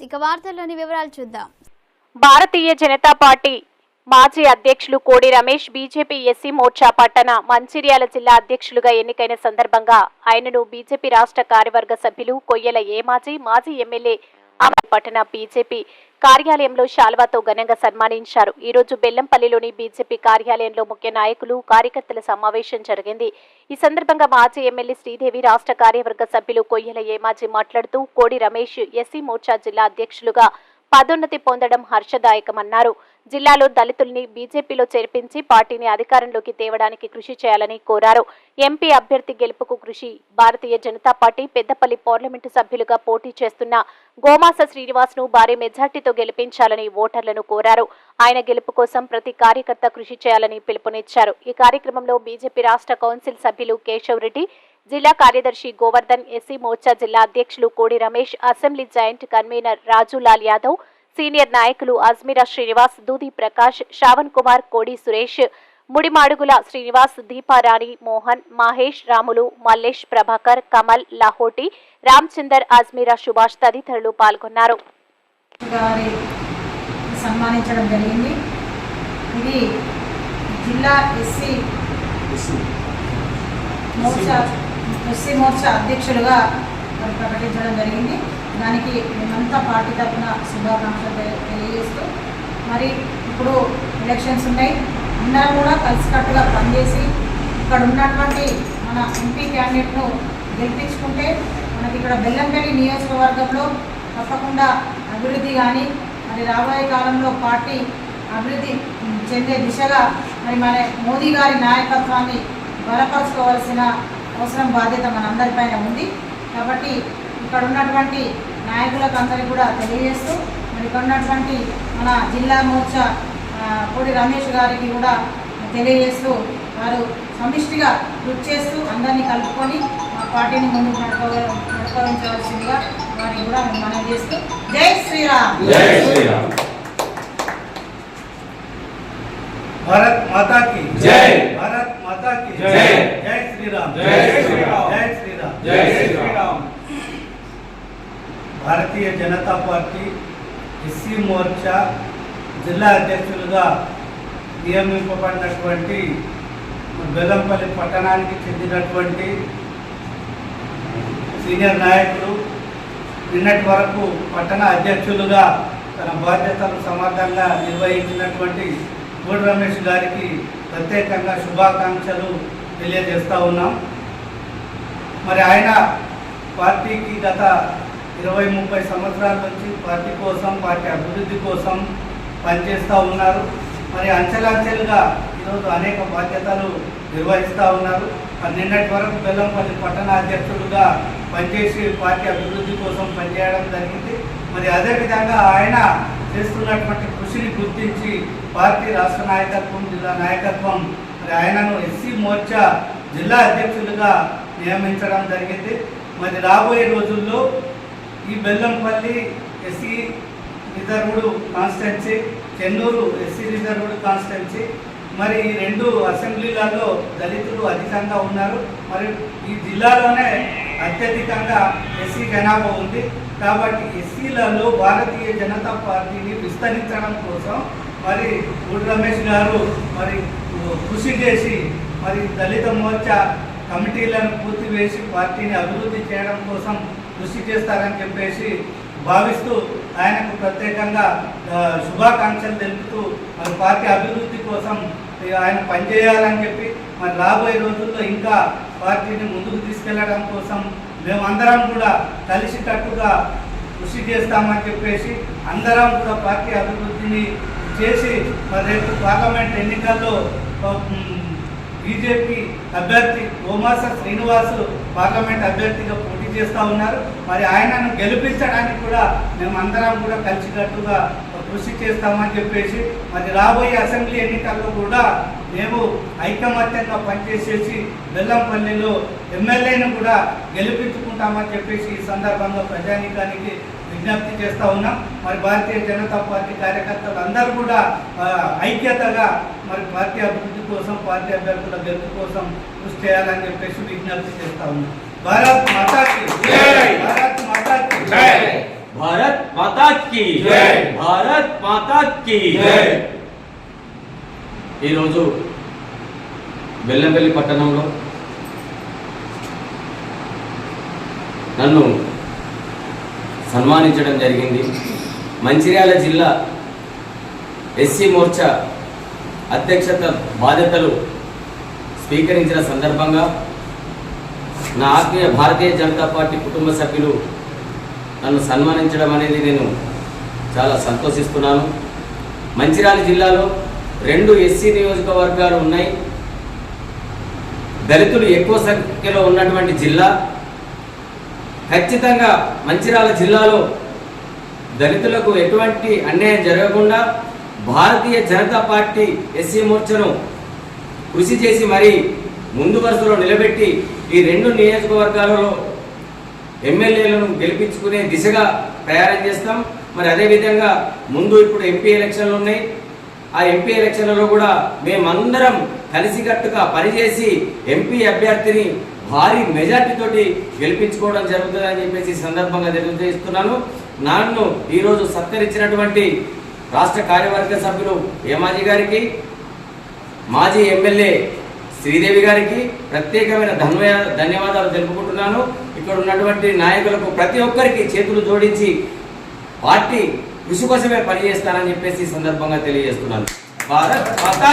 ఇక వార్తల్లోని వివరాలు చూద్దాం. భారతీయ జనతా పార్టీ మాజీ అధ్యక్షులు కోడి రమేష్ బీజేపీ ఎస్సీ మోర్చా పట్టణ మంచిర్యాల జిల్లా అధ్యక్షులుగా ఎన్నికైన సందర్భంగా ఆయనను బీజేపీ రాష్ట్ర కార్యవర్గ సభ్యులు కొయ్యల ఏమాజీ మాజీ ఎమ్మెల్యే ఆమె పట్టణ బీజేపీ కార్యాలయంలో శాల్వాతో ఘనంగా సన్మానించారు. ఈ రోజు బెల్లంపల్లిలోని బీజేపీ కార్యాలయంలో ముఖ్య నాయకులు కార్యకర్తల సమావేశం జరిగింది. ఈ సందర్భంగా మాజీ ఎమ్మెల్యే శ్రీదేవి రాష్ట్ర కార్యవర్గ సభ్యులు కొయ్యల ఏమాజీ మాట్లాడుతూ కోడి రమేష్ ఎస్సీ మోర్చా జిల్లా అధ్యక్షులుగా పదోన్నతి పొందడం హర్షదాయకమన్నారు. జిల్లాలో దళితుల్ని బీజేపీలో చేర్పించి పార్టీని అధికారంలోకి తేవడానికి కృషి చేయాలని కోరారు. ఎంపీ అభ్యర్థి గెలుపుకు కృషి భారతీయ జనతా పార్టీ పెద్దపల్లి పార్లమెంటు సభ్యులుగా పోటీ చేస్తున్న గోమాస శ్రీనివాస్ను భారీ మెజార్టీతో గెలిపించాలని ఓటర్లను కోరారు. ఆయన గెలుపు కోసం ప్రతి కార్యకర్త కృషి చేయాలని పిలుపునిచ్చారు. ఈ కార్యక్రమంలో బీజేపీ రాష్ట్ర కౌన్సిల్ సభ్యులు కేశవ్ రెడ్డి జిల్లా కార్యదర్శి గోవర్ధన్ ఎస్సీ మోర్చా జిల్లా అధ్యక్షులు Kodi Ramesh assembly joint convener Rajulal Yadav senior నాయకులు అజ్మీరా శ్రీనివాస్ దూది ప్రకాష్ శ్రావణ్ కుమార్ కోడి సురేష్ ముడిమాడుగుల శ్రీనివాస్ దీపారాణి మోహన్ మహేష్ రాములు మల్లేష్ ప్రభాకర్ కమల్ లాహోటి రామ్చందర్ అజ్మీరా సుభాష్ తదితరులు పాల్గొన్నారు. సన్మానించడం జరిగింది. ఇది జిల్లా ఎస్సీ మోర్చా ఎస్సీ మోర్చా అధ్యక్షులుగా ప్రకటించడం జరిగింది. దానికి మేమంతా పార్టీ తరఫున శుభాకాంక్షలు తెలియజేస్తూ మరి ఇప్పుడు ఎలక్షన్స్ ఉన్నాయి. అందరం కూడా కలిసికట్టుగా పనిచేసి ఇక్కడ ఉన్నటువంటి మన ఎంపీ క్యాండిడేట్ను గెలిపించుకుంటే మనకి ఇక్కడ బెల్లంపల్లి నియోజకవర్గంలో తప్పకుండా అభివృద్ధి కానీ మరి రాబోయే కాలంలో పార్టీ అభివృద్ధి చెందే దిశగా మరి మన మోదీ గారి నాయకత్వాన్ని బలపరచుకోవాల్సిన అవసరం బాధ్యత మనందరిపైన ఉంది. కాబట్టి ఇక్కడ ఉన్నటువంటి నాయకులకు అందరికీ కూడా తెలియజేస్తూ మరి కొన్నటువంటి మన జిల్లా మోర్చా కోడి రమేష్ గారికి కూడా తెలియజేస్తూ వారు సమిష్టిగా కృషి చేస్తూ అందరినీ కలుపుకొని మా పార్టీని ముందుకు నడప నడపవలసిందిగా వారిని కూడా మేము మనం చేస్తూ జై శ్రీరామ్! భారత్ మాతాకి జై! భారత్ మాతాకి జై! జై శ్రీరామ్! జై శ్రీరామ్! జై శ్రీరామ్! జై శ్రీరామ్! భారతీయ జనతా పార్టీ ఎస్సీ మోర్చా జిల్లా అధ్యక్షులుగా నియమింపబడినటువంటి బెల్లంపల్లి పట్టణానికి చెందినటువంటి సీనియర్ నాయకులు నిన్నటి వరకు పట్టణ అధ్యక్షులుగా తన బాధ్యతలు సమర్థంగా నిర్వహించినటువంటి గూడు రమేష్ గారికి ప్రత్యేకంగా శుభాకాంక్షలు తెలియజేస్తూ ఉన్నాం. మరి ఆయన పార్టీకి గత ఇరవై ముప్పై సంవత్సరాల నుంచి పార్టీ కోసం పార్టీ అభివృద్ధి కోసం పనిచేస్తూ ఉన్నారు. మరి అంచెలంచెలుగా ఈరోజు అనేక బాధ్యతలు నిర్వహిస్తూ ఉన్నారు. నిన్నటి వరకు బెల్లంపల్లి పట్టణ అధ్యక్షులుగా పనిచేసి పార్టీ అభివృద్ధి కోసం పనిచేయడం జరిగింది. మరి అదేవిధంగా ఆయన చేస్తున్నటువంటి కృషిని గుర్తించి పార్టీ రాష్ట్ర నాయకత్వం జిల్లా నాయకత్వం మరి ఆయనను ఎస్సీ మోర్చా జిల్లా అధ్యక్షులుగా నియమించడం జరిగింది. మరి రాబోయే రోజుల్లో ఈ Bellampalli SC reserved constituency Chennur SC reserved constituency మరి ఈ రెండు అసెంబ్లీలలో దళితులు అధికంగా ఉన్నారు. మరి ఈ జిల్లాలోనే అత్యధికంగా ఎస్సీ జనాభా ఉంది. కాబట్టి ఎస్సీలలో భారతీయ జనతా పార్టీని విస్తరించడం కోసం మరి గుడి రమేష్ గారు మరి కృషి చేసి మరి దళిత మోర్చా కమిటీలను పూర్తి వేసి పార్టీని అభివృద్ధి చేయడం కోసం కృషి చేస్తారని చెప్పేసి భావిస్తూ ఆయనకు ప్రత్యేకంగా శుభాకాంక్షలు తెలుపుతూ మన పార్టీ అభివృద్ధి కోసం ఆయన పనిచేయాలని చెప్పి మరి రాబోయే రోజుల్లో ఇంకా పార్టీని ముందుకు తీసుకెళ్ళడం కోసం మేమందరం కూడా కలిసికట్టుగా కృషి చేస్తామని చెప్పేసి అందరం కూడా పార్టీ అభివృద్ధిని చేసి మరి రేపు పార్లమెంట్ ఎన్నికల్లో బీజేపీ అభ్యర్థి ఓమాస శ్రీనివాసు పార్లమెంట్ అభ్యర్థిగా పోటీ చేస్తూ ఉన్నారు. మరి ఆయనను గెలిపించడానికి కూడా మేము అందరం కూడా కలిసికట్టుగా కృషి చేస్తామని చెప్పేసి మరి రాబోయే అసెంబ్లీ ఎన్నికల్లో కూడా మేము ఐకమత్యంగా పనిచేసేసి బెల్లంపల్లిలో ఎమ్మెల్యేను కూడా గెలిపించుకుంటామని చెప్పేసి ఈ సందర్భంగా ప్రజానీకానికి విజ్ఞప్తి చేస్తా ఉన్నాం మరి భారతీయ జనతా పార్టీ కార్యకర్తలు అందరూ కూడా ఐక్యతగా మరి పార్టీ అభివృద్ధి కోసం పార్టీ అభ్యర్థుల గెలుపు కోసం కృషి చేయాలని చెప్పేసి విజ్ఞప్తి చేస్తా ఉన్నాం భారత్ మాతాకి జై. భారత్ మాతాకి జై. భారత్ మాతా కీ జై. భారత్ మాతా కీ జై. ఈరోజు బెల్లంపల్లి పట్టణంలో నన్ను సన్మానించడం జరిగింది. మంచిర్యాల జిల్లా ఎస్సీ మోర్చా అధ్యక్షత బాధ్యతలు స్వీకరించిన సందర్భంగా నా ఆత్మీయ భారతీయ జనతా పార్టీ కుటుంబ సభ్యులు నన్ను సన్మానించడం అనేది నేను చాలా సంతోషిస్తున్నాను. మంచిర్యాల జిల్లాలో రెండు ఎస్సీ నియోజకవర్గాలు ఉన్నాయి. దళితులు ఎక్కువ సంఖ్యలో ఉన్నటువంటి జిల్లా ఖచ్చితంగా మంచిర్యాల జిల్లాలో దళితులకు ఎటువంటి అన్యాయం జరగకుండా భారతీయ జనతా పార్టీ ఎస్సీ మోర్చను కృషి చేసి మరి ముందు వరుసలో నిలబెట్టి ఈ రెండు నియోజకవర్గాలలో ఎమ్మెల్యేలను గెలిపించుకునే దిశగా ప్రయాణం చేస్తాం. మరి అదేవిధంగా ముందు ఇప్పుడు ఎంపీ ఎలక్షన్లు ఉన్నాయి. ఆ ఎంపీ ఎలక్షన్లలో కూడా మేమందరం కలిసికట్టుగా పనిచేసి ఎంపీ అభ్యర్థిని భారీ మెజార్టీ తోటి గెలిపించుకోవడం జరుగుతుందని చెప్పేసి సందర్భంగా తెలియజేస్తున్నాను నన్ను ఈరోజు సత్కరించినటువంటి రాష్ట్ర కార్యవర్గ సభ్యులు ఏమాజీ గారికి మాజీ ఎమ్మెల్యే శ్రీదేవి గారికి ప్రత్యేకమైన ధన్యవా ధన్యవాదాలు తెలుపుకుంటున్నాను. ఇక్కడ ఉన్నటువంటి నాయకులకు ప్రతి ఒక్కరికి చేతులు జోడించి పార్టీ కృషి కోసమే పనిచేస్తానని చెప్పేసి సందర్భంగా తెలియజేస్తున్నాను. భారత్ మాతా